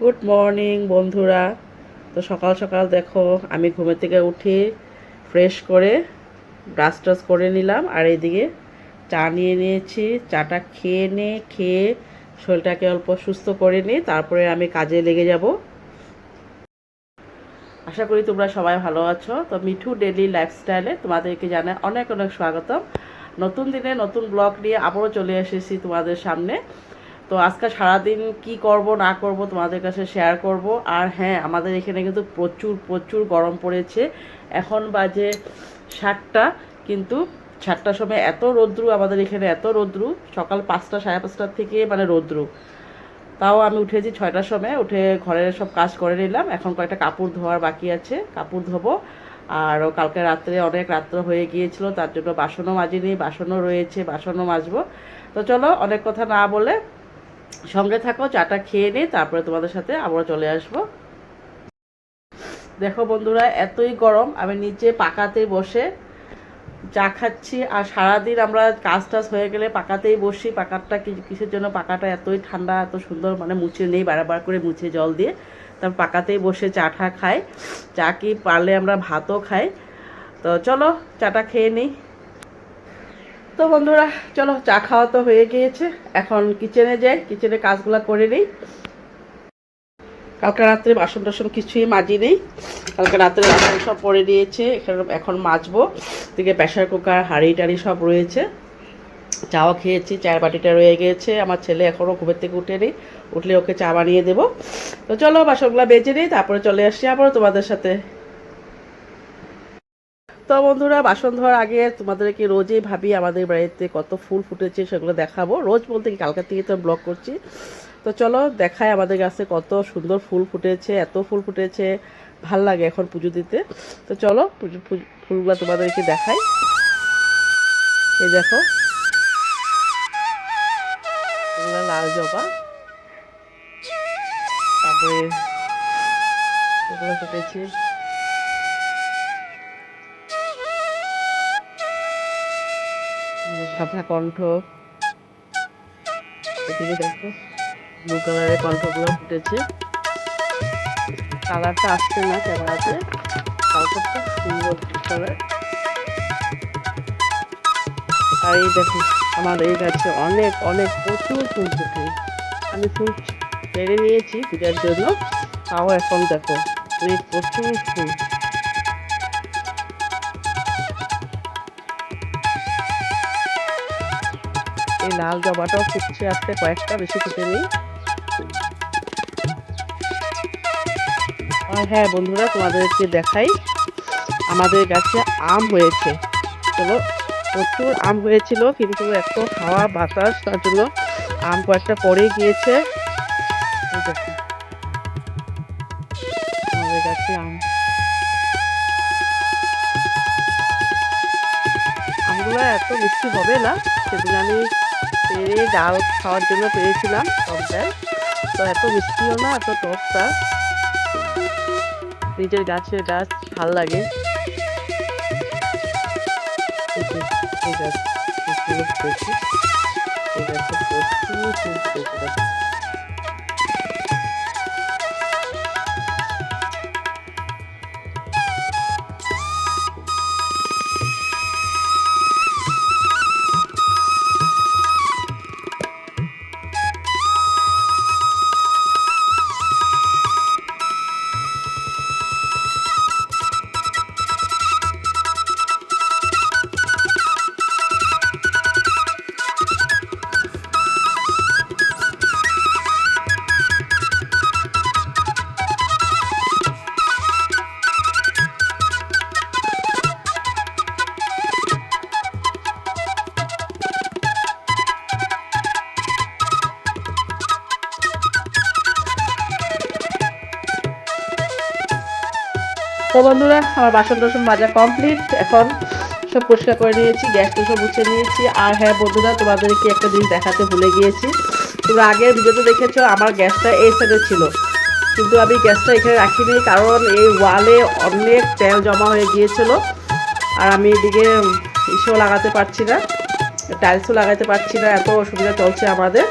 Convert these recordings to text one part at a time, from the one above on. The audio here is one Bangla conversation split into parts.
গুড মর্নিং বন্ধুরা। তো সকাল সকাল দেখো, আমি ঘুমের থেকে উঠে ফ্রেশ করে ব্রাশ টাশ করে নিলাম, আর এইদিকে চা নিয়ে নিয়েছি। চাটা খেয়ে নে, খেয়ে শরীরটাকে অল্প সুস্থ করে নিই তারপরে আমি কাজে লেগে যাব। আশা করি তোমরা সবাই ভালো আছো। তো মিঠু ডেলি লাইফস্টাইলে তোমাদেরকে জানাই অনেক অনেক স্বাগতম। নতুন দিনে নতুন ব্লগ নিয়ে আবারও চলে এসেছি তোমাদের সামনে। তো আজকে সারাদিন কি করব, না করব তোমাদের কাছে শেয়ার করব। আর হ্যাঁ আমাদের এখানে কিন্তু প্রচুর প্রচুর গরম পড়েছে। এখন বাজে সাতটা, কিন্তু সাতটার সময় এত রৌদ্রু, আমাদের এখানে এত রৌদ্রু। সকাল পাঁচটা, সাড়ে পাঁচটার থেকে মানে রৌদ্রু। তাও আমি উঠেছি ছয়টার সময়, উঠে ঘরের সব কাজ করে নিলাম। এখন কয়েকটা কাপড় ধোয়ার বাকি আছে, কাপড় ধোবো। আর কালকে রাত্রে অনেক রাত্র হয়ে গিয়েছিল, তার জন্য বাসনও মাজিনি, বাসনও রয়েছে, বাসনও মাজবো। তো চলো, অনেক কথা না বলে সঙ্গে থাকো, চাটা খেয়ে নিই তারপরে তোমাদের সাথে আবার চলে আসব। দেখো বন্ধুরা, এতই গরম, আমি নিচে পাকাতে বসে চা খাচ্ছি, আর সারাদিন আমরা কাজ টাজ হয়ে গেলে পাকাতেই বসি পাকাটা কি- কিসের জন্য পাকাটা এতই ঠান্ডা, এত সুন্দর মানে মুছে নেই, বারবার করে মুছে জল দিয়ে, তারপর পাকাতেই বসে চা খাই। চা কি পারলে আমরা ভাতও খাই। তো চলো, চাটা খেয়ে নিই। তো বন্ধুরা, চলো চা খাওয়া তো হয়ে গিয়েছে। এখন কিচেনে যাই কিচেনে কাজগুলো করে নিই। কালকে রাত্রে বাসন টাসন কিছুই মাজি নেই। কালকে রাত্রে বাসন সব পরে দিয়েছে এখানে এখন মাজবো। দিকে প্রেশার কুকার হাঁড়ি টাড়ি সব রয়েছে। চাও খেয়েছি, চায়ের বাটিটা রয়ে গিয়েছে। আমার ছেলে এখনও ঘুমের থেকে উঠেনি, উঠলে ওকে চা বানিয়ে দেবো। তো চলো বাসনগুলো বেজে নিই, তারপরে চলে আসছি আবারও তোমাদের সাথে। তো বন্ধুরা, বাসন ধোয়ার আগে তোমাদেরকে রোজই ভাবি আমাদের বাড়িতে কত ফুল ফুটেছে, সেগুলো দেখাবো। রোজ বলতে কি কালকে থেকে তো ব্লগ করছি। তো চলো দেখায় আমাদের গাছে কত সুন্দর ফুল ফুটেছে, এত ফুল ফুটেছে। ভালো লাগে এখন পুজো দিতে। তো চলো ফুলগুলো তোমাদেরকে দেখাই। এই দেখো। লাল জবা। তারপরে ফুটেছে। সাদা কণ্ঠ। এদিকে দেখো ব্লু কালারের কণ্ঠগুলো ফুটেছে। কালারটা আসছে না ক্যামেরাতে কালারটা সুন্দর কালার আর এই দেখো, আমার এই গাছে অনেক অনেক প্রচুর ফুল ফুটে। আমি ফুল পেরে নিয়েছি পূজার জন্য। তাও এখন দেখো এই প্রচুর ফুল। এই লাল জবাটাও ফুটছে আসতে কয়েকটা, বেশি ফুটে নেই আর হ্যাঁ বন্ধুরা, তোমাদেরকে দেখাই, আমাদের গাছে আম হয়েছে। চলো, প্রচুর আম হয়েছিল, কিন্তু এত হাওয়া, বাতাস, তার জন্য আম কয়েকটা পড়ে গিয়েছে। আমাদের আম। আমগুলো এত মিষ্টি হবে না, সেদিন আমি পেরে ডাল খাওয়ার জন্য পেয়েছিলাম টক ডাল তো এত মিষ্টিও না, এত টকটা। নিজের গাছের গাছ ভালো লাগে। বন্ধুরা, আমার বাসন টাসন মাজা কমপ্লিট এখন সব পরিষ্কার করে নিয়েছি, গ্যাসটা সব মুছে নিয়েছি। আর হ্যাঁ বন্ধুরা, তোমাদেরকে একটা জিনিস দেখাতে ভুলে গিয়েছি। তোমরা আগের ভিডিওতে দেখেছ, আমার গ্যাসটা এই সাইডে ছিল। কিন্তু আমি গ্যাসটা এখানে রাখিনি কারণ এই ওয়ালে অনেক তেল জমা হয়ে গিয়েছিল। আর আমি এদিকে ইসেও লাগাতে পারছি না, টাইলসও লাগাতে পারছি না, এত অসুবিধা চলছে আমাদের।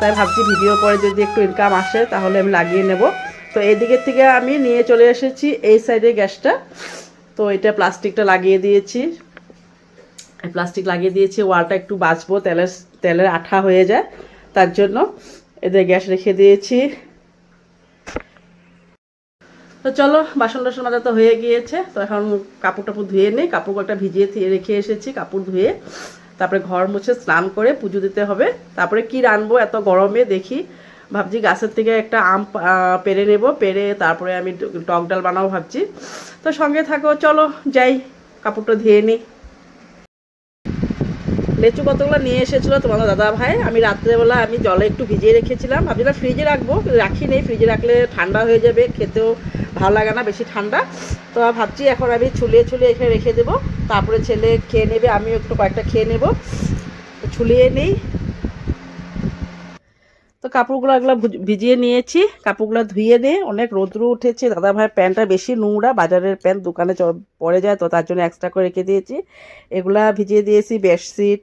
তাই ভাবছি ভিডিও করে যদি একটু ইনকাম আসে, তাহলে আমি লাগিয়ে নেব। তো এদিকের থেকে আমি নিয়ে চলে এসেছি এই সাইডে গ্যাসটা। তো এটা প্লাস্টিকটা লাগিয়ে দিয়েছি। প্লাস্টিক লাগিয়ে দিয়েছি, ওয়ালটা একটু বাঁচবো, তেলের তেলের আঠা হয়ে যায়, তার জন্য এদের গ্যাস রেখে দিয়েছি। তো চলো, বাসন টাসন মাজা তো হয়ে গিয়েছে, তো এখন কাপড় টাপড় ধুয়ে নিই, কাপড় কয়েকটা ভিজিয়ে রেখে এসেছি, কাপড় ধুয়ে। তারপরে ঘর মুছে স্নান করে পুজো দিতে হবে। তারপরে কি রানবো এত গরমে দেখি ভাবছি গাছের থেকে একটা আম পেরে নেব, পেরে তারপরে আমি টক ডাল বানাবো ভাবছি। তো সঙ্গে থাকো, চলো যাই, কাপড়টা ধুয়ে নিই লেচু কতগুলো নিয়ে এসেছিল তোমাদের দাদা ভাই। আমি রাত্রেবেলা আমি জলে একটু ভিজিয়ে রেখেছিলাম। ভাবছিলাম ফ্রিজে রাখব, রাখি নেই, ফ্রিজে রাখলে ঠান্ডা হয়ে যাবে, খেতেও ভালো লাগে না, বেশি ঠান্ডা। তো ভাবছি এখন আমি ছুলিয়ে ছুলিয়ে এখানে রেখে দেবো। তারপরে ছেলে খেয়ে নেবে, আমিও একটু কয়েকটা খেয়ে নেব। ছুলিয়ে নেই তো কাপড়গুলো এগুলো ভিজিয়ে নিয়েছি। কাপড়গুলো ধুয়ে নিয়ে অনেক রোদ্রু উঠেছে। দাদা ভাইয়ের প্যান্টটা বেশি নোংরা, বাজারের প্যান্ট দোকানে পড়ে যায়, তো তার জন্য এক্সট্রা করে রেখে দিয়েছি। এগুলা ভিজিয়ে দিয়েছি, বেডশিট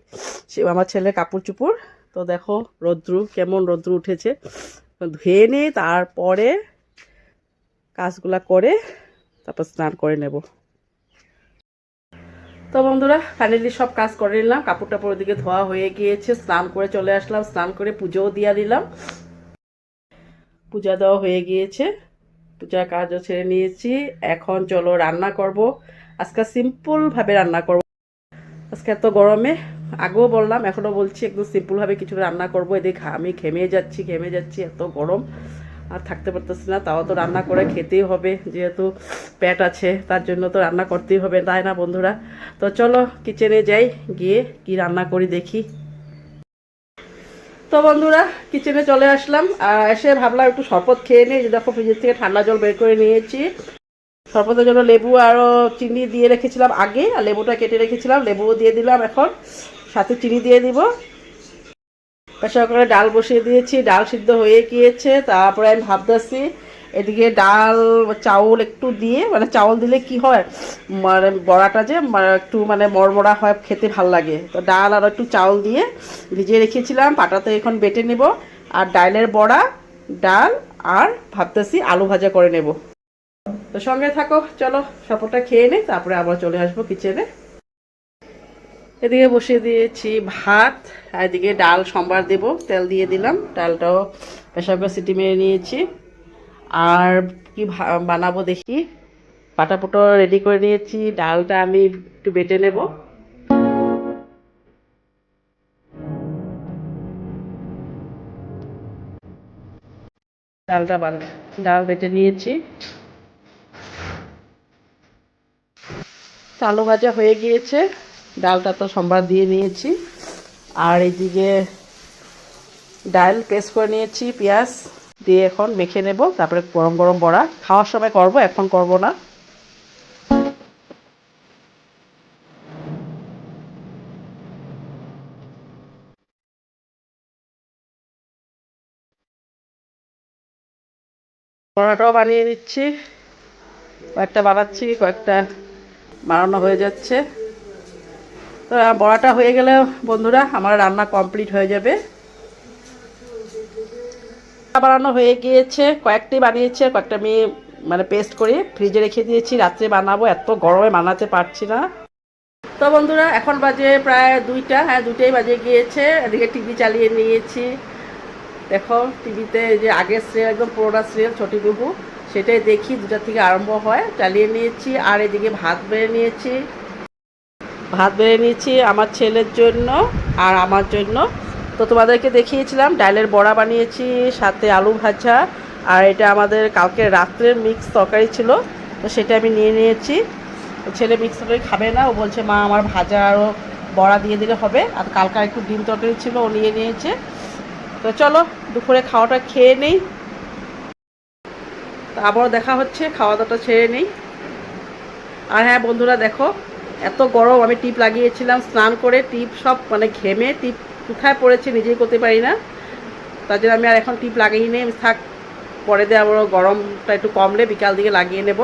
আমার ছেলের কাপড় চুপড় তো দেখো রোদ্রু, কেমন রোদ্রু উঠেছে। ধুয়ে নিই তারপরে কাজগুলা করে তারপর স্নান করে নেব। তো বন্ধুরা ফাইনালি সব কাজ করে নিলাম। কাপড় টাপড় ওদিকে ধোয়া হয়ে গিয়েছে, স্নান করে চলে আসলাম, স্নান করে পুজোও দিয়ে দিলাম। পূজা দেওয়া হয়ে গিয়েছে, পূজার কাজও ছেড়ে নিয়েছি। এখন চলো রান্না করব। আজকে সিম্পলভাবে রান্না করব। আজকে এত গরমে, আগেও বললাম, এখনও বলছি, একদম সিম্পলভাবে কিছু রান্না করব। এদিকে আমি ঘেমে যাচ্ছি ঘেমে যাচ্ছি, এত গরম। আর থাকতে পারতেছি না, তাও তো রান্না করে খেতেই হবে, যেহেতু প্যাট আছে, তার জন্য তো রান্না করতেই হবে, তাই না বন্ধুরা? তো চলো কিচেনে যাই, গিয়ে কি রান্না করি দেখি। তো বন্ধুরা কিচেনে চলে আসলাম, আর এসে ভাবলাম একটু শরবত খেয়ে নিই দেখো ফ্রিজের থেকে ঠান্ডা জল বের করে নিয়েছি। শরবতের জন্য লেবু আরও চিনি দিয়ে রেখেছিলাম আগে, আর লেবুটা কেটে রেখেছিলাম, লেবুও দিয়ে দিলাম এখন, সাথে চিনি দিয়ে দিব। করে ডাল বসিয়ে দিয়েছি, ডাল সিদ্ধ হয়ে গিয়েছে, তারপরে আমি ভাবতেছি এদিকে ডাল, চাউল একটু দিয়ে মানে চাউল দিলে কি হয় মানে বড়াটা যে মানে একটু মানে মরমরা হয়, খেতে ভালো লাগে। তো ডাল আর একটু চাউল দিয়ে ভিজিয়ে রেখেছিলাম, পাটাতে এখন বেটে নেব, আর ডালের বড়া, ডাল, আর ভাবতেছি আলু ভাজা করে নেব। তো সঙ্গে থাকো, চলো সপটা খেয়ে নেই তারপরে আবার চলে আসব কিচেনে এদিকে বসিয়ে দিয়েছি ভাত, আর এদিকে ডাল, সম্বার দেব। তেল দিয়ে দিলাম, ডালটাও প্রেশার কুকার সিটি মেরে নিয়েছি। আর কি বানাবো দেখি। পাটা পুটো রেডি করে নিয়েছি, ডালটা আমি একটু বেটে নেব। ডালটা বান, ডাল বেটে নিয়েছি। আলু ভাজা হয়ে গিয়েছে। ডালটা তো সম্বার দিয়ে নিয়েছি। আর এইদিকে ডাল পেস্ট করে নিয়েছি, পেঁয়াজ দিয়ে এখন মেখে নেব, তারপরে গরম গরম বড়া। খাওয়ার সময় করব, এখন করব না। বড়াটাও বানিয়ে নিচ্ছি। কয়েকটা বানাচ্ছি, কয়েকটা বানানো হয়ে যাচ্ছে। তো বড়াটা হয়ে গেলে বন্ধুরা, আমার রান্না কমপ্লিট হয়ে যাবে। বানানো হয়ে গিয়েছে, কয়েকটি বানিয়েছে, কয়েকটা আমি মানে পেস্ট করে ফ্রিজে রেখে দিয়েছি। রাত্রে বানাবো, এত গরমে বানাতে পারছি না। তো, বন্ধুরা, এখন বাজে প্রায় দুইটা হ্যাঁ দুইটাই বাজে গিয়েছে। এদিকে টিভি চালিয়ে নিয়েছি। দেখো টিভিতে যে আগের সিরিয়াল একদম পুরোটা সিরিয়াল ছোটি বিহু সেটাই দেখি দুটা থেকে আরম্ভ হয়। চালিয়ে নিয়েছি, আর এদিকে ভাত বেড়ে নিয়েছি। ভাত বেড়ে নিয়েছি আমার ছেলের জন্য আর আমার জন্য। তো তোমাদেরকে দেখিয়েছিলাম, ডালের বড়া বানিয়েছি, সাথে আলু ভাজা, আর এটা আমাদের কালকে রাত্রের মিক্স তরকারি ছিল, তো সেটা আমি নিয়ে নিয়েছি। ছেলে মিক্স তরকারি খাবে না, ও বলছে, মা, আমার ভাজা আরও বড়া দিয়ে দিলে হবে। আর কালকে একটু ডিম তরকারি ছিল, ও নিয়ে নিয়েছে। তো চলো, দুপুরে খাওয়াটা খেয়ে নেই। আবারও দেখা হচ্ছে, খাওয়া দাওয়াটা ছেড়ে নেই। আর হ্যাঁ বন্ধুরা, দেখো এত গরম, আমি টিপ লাগিয়েছিলাম, স্নান করে টিপ সব মানে ঘেমে টিপ কোথায় পড়েছে নিজেই করতে পারি না। তার জন্য আমি আর এখন টিপ লাগিয়ে নেই, আমি থাক, পরে দিয়ে আমার গরমটা একটু কমলে বিকাল দিকে লাগিয়ে নেব।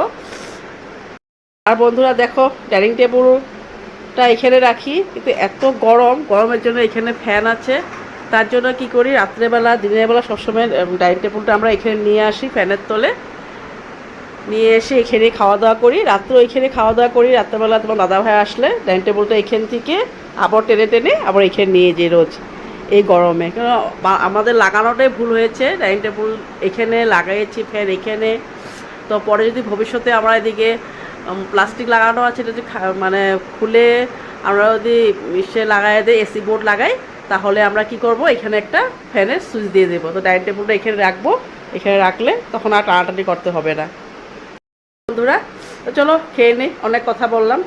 আর বন্ধুরা দেখো, ডাইনিং টেবিলটা এখানে রাখি, কিন্তু এত গরম, গরমের জন্য এখানে ফ্যান আছে। তার জন্য কি করি, রাত্রেবেলা, দিনের বেলা সবসময় ডাইনিং টেবিলটা আমরা এখানে নিয়ে আসি ফ্যানের তলে। নিয়ে এসে এখানে খাওয়া দাওয়া করি। রাত্রে এখানে খাওয়া দাওয়া করি। রাত্রেবেলা তোমার দাদা ভাই আসলে, ডাইনিং টেবিলটা এখান থেকে আবার টেনে টেনে আবার এখানে নিয়ে যাই রোজ এই গরমে। কেন আমাদের লাগানোটাই ভুল হয়েছে। ডাইনিং টেবিল এখানে লাগাইছি ফ্যান এখানে। তো পরে যদি ভবিষ্যতে আমরা এদিকে প্লাস্টিক লাগানো আছে যদি মানে খুলে আমরা যদি ইসে লাগাই দিই এসি বোর্ড লাগাই, তাহলে আমরা কি করব? এখানে একটা ফ্যানের সুইচ দিয়ে দেবো। তো ডাইনিং টেবিলটা এখানে রাখব। এখানে রাখলে তখন আর টানাটানি করতে হবে না। বন্ধুরা তো চলো খেয়ে নেই অনেক কথা বললাম।